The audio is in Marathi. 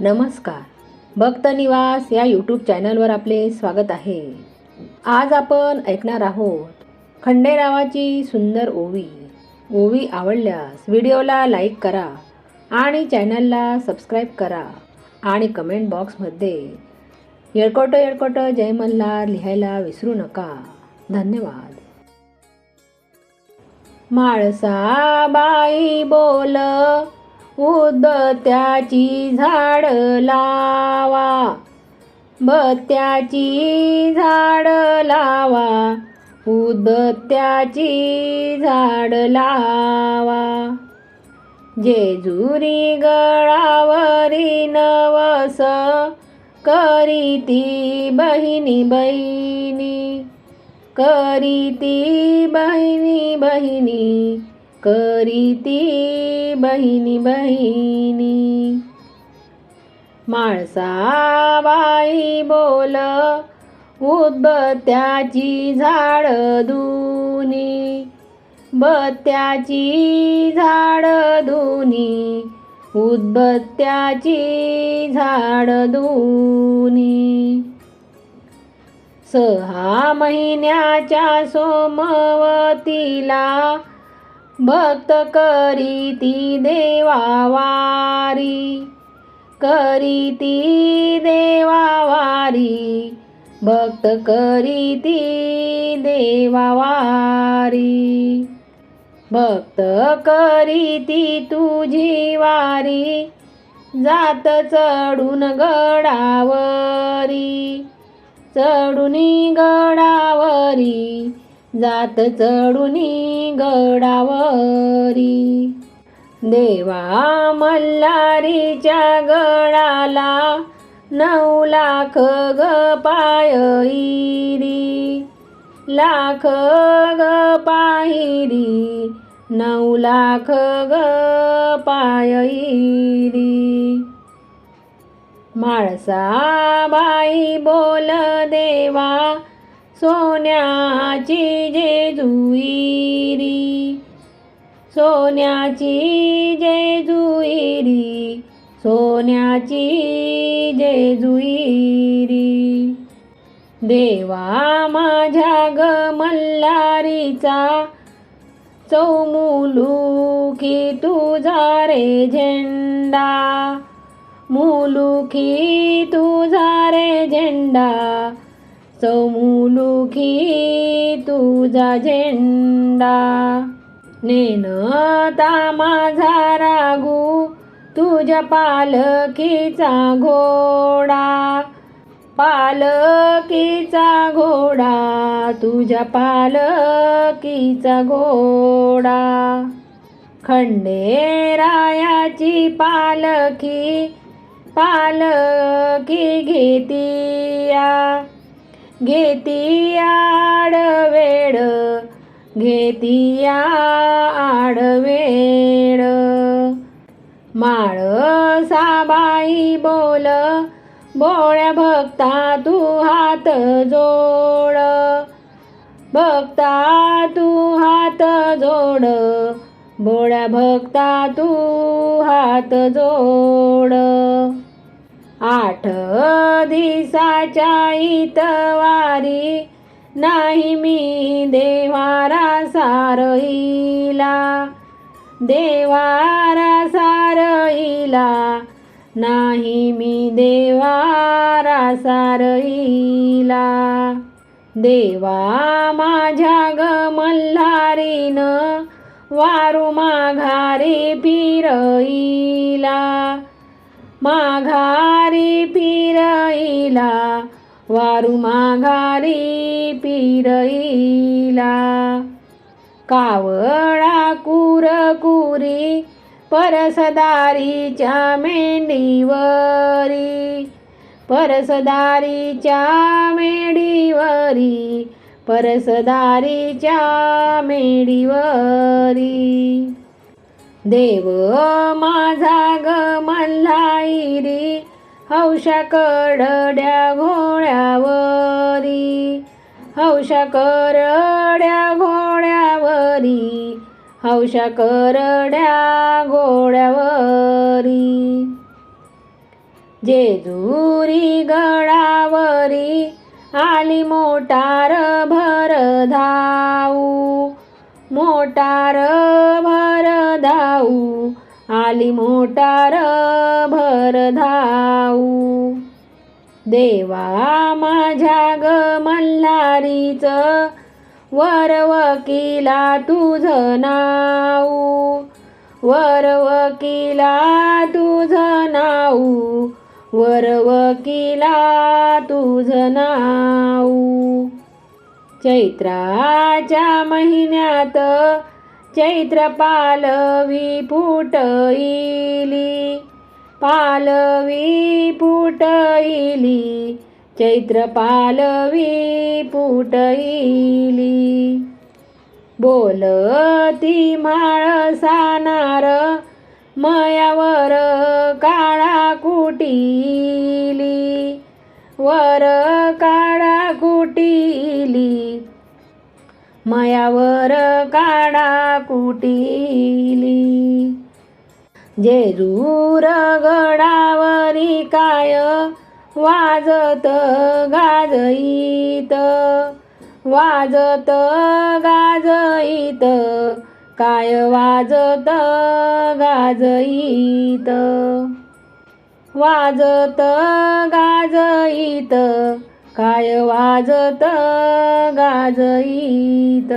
नमस्कार. भक्त निवास या यूट्यूब चॅनलवर आपले स्वागत आहे. आज आपण ऐकणार आहोत खंडेरावाची सुंदर ओवी. ओवी आवडल्यास व्हिडिओला लाईक करा आणि चॅनलला सबस्क्राईब करा आणि कमेंट बॉक्समध्ये येळकोट येळकोट जय मल्हार लिहायला विसरू नका. धन्यवाद. माळसाबाई बोल उदत्याची झाड लावा. बत्याची झाड लावा. उदत्याची झाड लावा. जेजुरी गळावरी नवस करीती बहिणी बहिणी. करीती बहिणी बहिणी. करीती बहिणी बहिणी. माणसाबाई बोल उदबत्त्याची झाड दुनी बत्याची झाड दुनी उदबत्त्याची झाड दुनी सहा महिन्याच्या सोमवतीला भक्त करीती देवावारी. करीती देवावारी. भक्त करीती देवावारी. भक्त करीती तुझी वारी. जात चढून गडावरी. चढुनी गडावरी. जात चढूनी गडावरी. देवा मल्हारीच्या गडाला नऊ लाख ग पायरी. लाख ग पायरी नऊ लाख ग पायरी. माळसाबाई बोल देवा सोन्याची जेजुईरी. सोन्याची जेजुईरी सोन्याची जेजुईरी. देवा माझ्या ग मल्हारीचा चौमुलुखी तुझा रे झेंडा. मुलुखी तुझा रे झेंडा चौमुलुखी तुझा झेंडा. नेनता माझा रागू तुझ्या पालखीचा घोडा. पालकीचा घोडा तुझ्या पालखीचा घोडा. खंडेरायाची पालखी पालखी घेतिया. घेतिया आडवेड घेती आडवेड. माळ साबाई बोल बोळ्या भक्ता तू हात जोड. भक्ता तू हात जोड बोळ्या भक्ता तू हात जोड. आठ दिसाच्या इतवारी नाही मी देवारा सारईला. देवारा सारईला नाही मी देवारा सारईला. देवा माझ्या ग मल्हारीन वारू माघारी फिरईला. माघारी फिरईला वारू माघारी पिरईला कावळा कुरकुरी परसदारीच्या मेंढीवरी. परसदारीच्या मेढीवरी परसदारीच्या मेढीवरी. देव माझा ग मल्हाईरी हौशा करड्या घोड्यावरी हौशा करड्या घोड्यावरी हौशा करड्या घोड्यावरी. जेजुरी गडावरी आली मोटार भर धाऊ मोटार जाऊ धाऊ आली मोटार भर धाऊ. देवा माझ्या ग मल्हारीच वर वकिला तुझ नाऊ वर वकिला तुझ नाऊ वर वकिला तुझ नाऊ चैत्राच्या महिन्यात चैत्र पालवी फुटईली पालवी फुटईली चैत्र पालवी फुटईली बोलती माळ सानार मयावर काळा कुटीली वर काळा कुटीली मयावर काळा कुटीली. जेजूर गडावरी काय वाजत गाजईत. वाजत गाजईत काय वाजत गाजईत. वाजत गाजईत काय वाजत गाजईत?